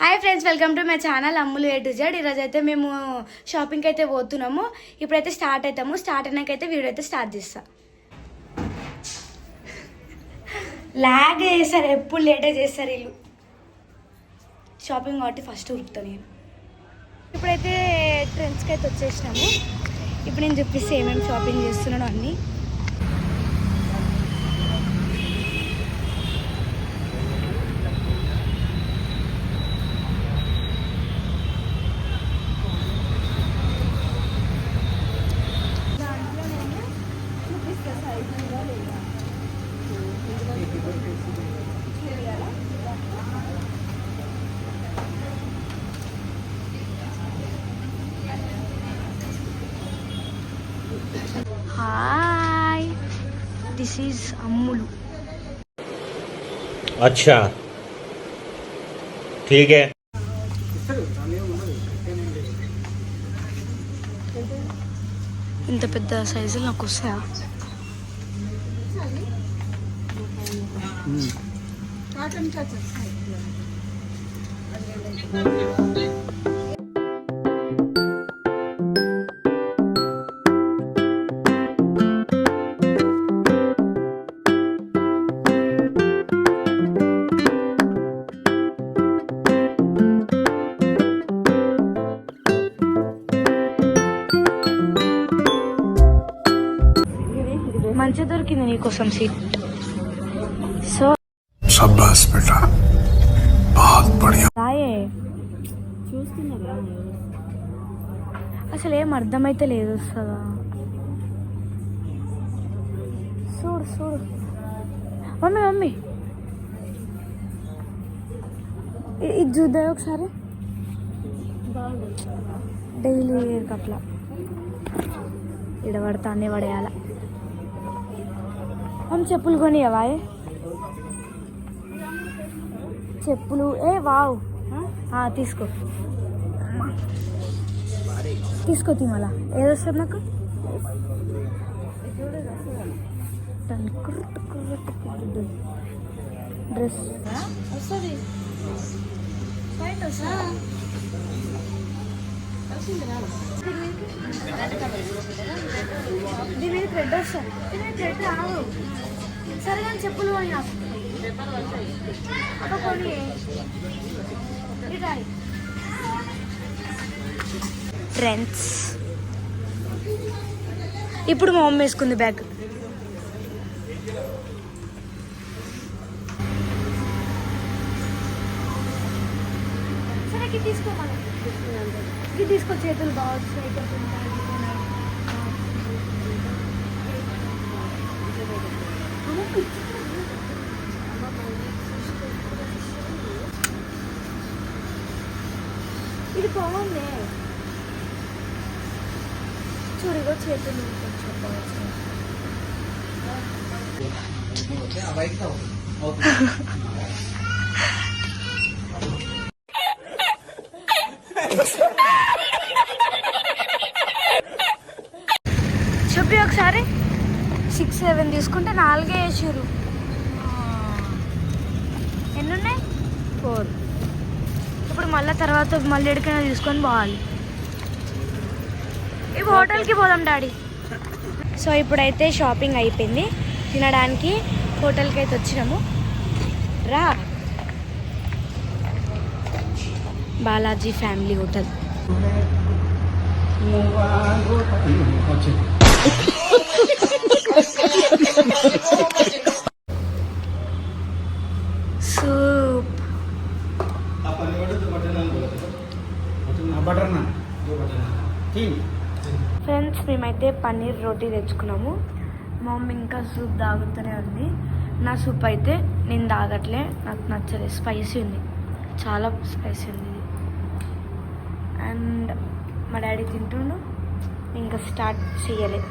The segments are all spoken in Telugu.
Hi friends welcome to my channel Ammulu A to Z ఈరోజు అయితే మేము షాపింగ్కి అయితే పోతున్నాము. ఇప్పుడైతే స్టార్ట్ అవుతాము స్టార్ట్ అయినాకైతే వీడియో అయితే స్టార్ట్ చేస్తా. లాగ్ చేస్తారు ఎప్పుడు లేటే చేస్తారు వీళ్ళు? షాపింగ్ కాబట్టి ఫస్ట్ ఉరుకుతా నేను. ఇప్పుడైతే ట్రెండ్స్కి అయితే వచ్చేసినాము. ఇప్పుడు నేను చూపిస్తే ఏమేమి షాపింగ్ చేస్తున్నాను అన్నీ. దిస్ ఈజ్ అమ్ములు अच्छा ठीक है ఇంత పెద్ద సైజులు నాకు వస్తాయా మంచి దొరికింది నీకోసం సీట్ సో రాయే. అసలు ఏం అర్థమైతే లేదు వస్తుందా? చూడు చూడు. Mummy mummy. ఇది చూద్దా ఒకసారి? డైలీ అట్లా ఇడబడతా అన్నీ పడేయాలి మమ్మీ చెప్పులు కొనియవా? చెప్పులు ఏ వావ్ తీసుకో తీసుకో తిమల ఏదొస్తుంది నాకు డ్రెస్ వస్తుంది దీని మీద థ్రెడ్ వస్తుంది దీని మీద థ్రెడ్ రావు సరే కానీ చెప్పులు కొని నాకు అక్క కొని ఫ్రెండ్స్ ఇప్పుడు మా మమ్మీ వేసుకుంది బ్యాగ్. సరే ఇది తీసుకో మనం ఇది తీసుకో చేతులు బాగా వస్తాయి కొంచెం ఇది బాగుంది చూడిగో చేతులు కొంచెం బాగా సిక్స్ సెవెన్ తీసుకుంటే నాలుగే వేసారు ఎన్ని ఉన్నాయి ఫోర్. ఇప్పుడు మళ్ళీ తర్వాత మళ్ళీ ఎక్కడికైనా తీసుకొని పోవాలి. ఇప్పుడు హోటల్కి పోదాం డాడీ. సో ఇప్పుడైతే షాపింగ్ అయిపోయింది. తినడానికి హోటల్కి అయితే వచ్చినాము. రా. Balaji family hotel. Soup. Friends మేమైతే పన్నీర్ రోటీ తెచ్చుకున్నాము. మా మమ్మీ ఇంకా సూప్ తాగుతూనే ఉంది. నా సూప్ అయితే నేను తాగట్లే నాకు నచ్చలేదు. స్పైసీ ఉంది. చాలా స్పైసీ ఉంది అండ్ మా డాడీ తింటుండు. ఇంకా స్టార్ట్ చేయలేదు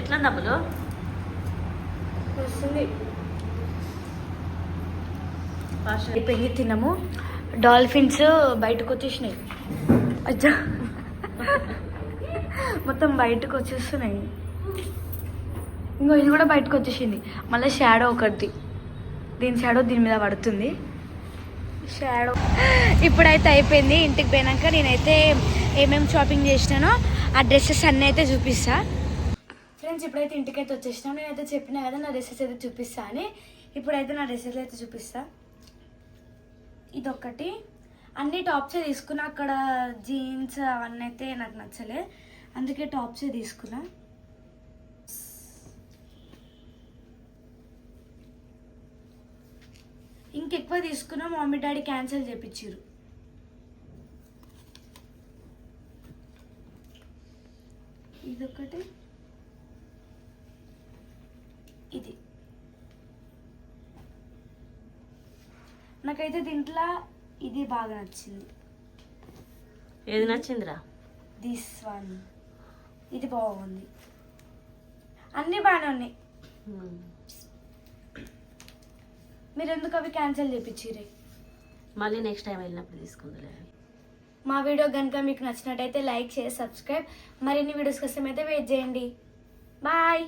ఎట్లా డబ్బులు వస్తుంది. అయిపోయింది తిన్నాము. డాల్ఫిన్స్ బయటకు వచ్చేసినాయి అచ్చా. మొత్తం బయటకు వచ్చేస్తున్నాయి ఇంకో ఇది కూడా బయటకు వచ్చేసింది మళ్ళీ షాడో ఒకటి. దీని షాడో దీని మీద పడుతుంది. షాడో. ఇప్పుడైతే అయిపోయింది. ఇంటికి పోయినాక నేనైతే ఏమేమి షాపింగ్ చేసినానో ఆ డ్రెస్సెస్ అన్నీ అయితే చూపిస్తా. ఫ్రెండ్స్ ఇప్పుడైతే ఇంటికైతే వచ్చేసినాం. నేనైతే చెప్పినా కదా నా డ్రెస్సెస్ అయితే చూపిస్తా అని. ఇప్పుడైతే నా డ్రెస్సెస్ అయితే చూపిస్తా. ఇదొకటి అన్ని టాప్సే తీసుకున్నా. అక్కడ జీన్స్ అవన్నీ అయితే నాకు నచ్చలే. అందుకే టాప్సే తీసుకున్నా. ఇంకెక్కువ తీసుకున్నా మమ్మీ డాడీ క్యాన్సిల్ చేపించారు ఇదొకటి ఇది. నాకైతే దీంట్లో ఇది బాగా నచ్చింది. ఏది నచ్చిందిరా? దిస్ వన్ ఇది బాగుంది. అన్నీ బాగానే ఉన్నాయి. మీరు ఎందుకు అవి క్యాన్సిల్ చేయించిరే మళ్ళీ నెక్స్ట్ టైం వెళ్ళినప్పుడు తీసుకుందిలే మా వీడియో కనుక మీకు నచ్చినట్టయితే లైక్ చేసి సబ్స్క్రైబ్. మరిన్ని వీడియోస్ కోసం అయితే వెయిట్ చేయండి. బాయ్.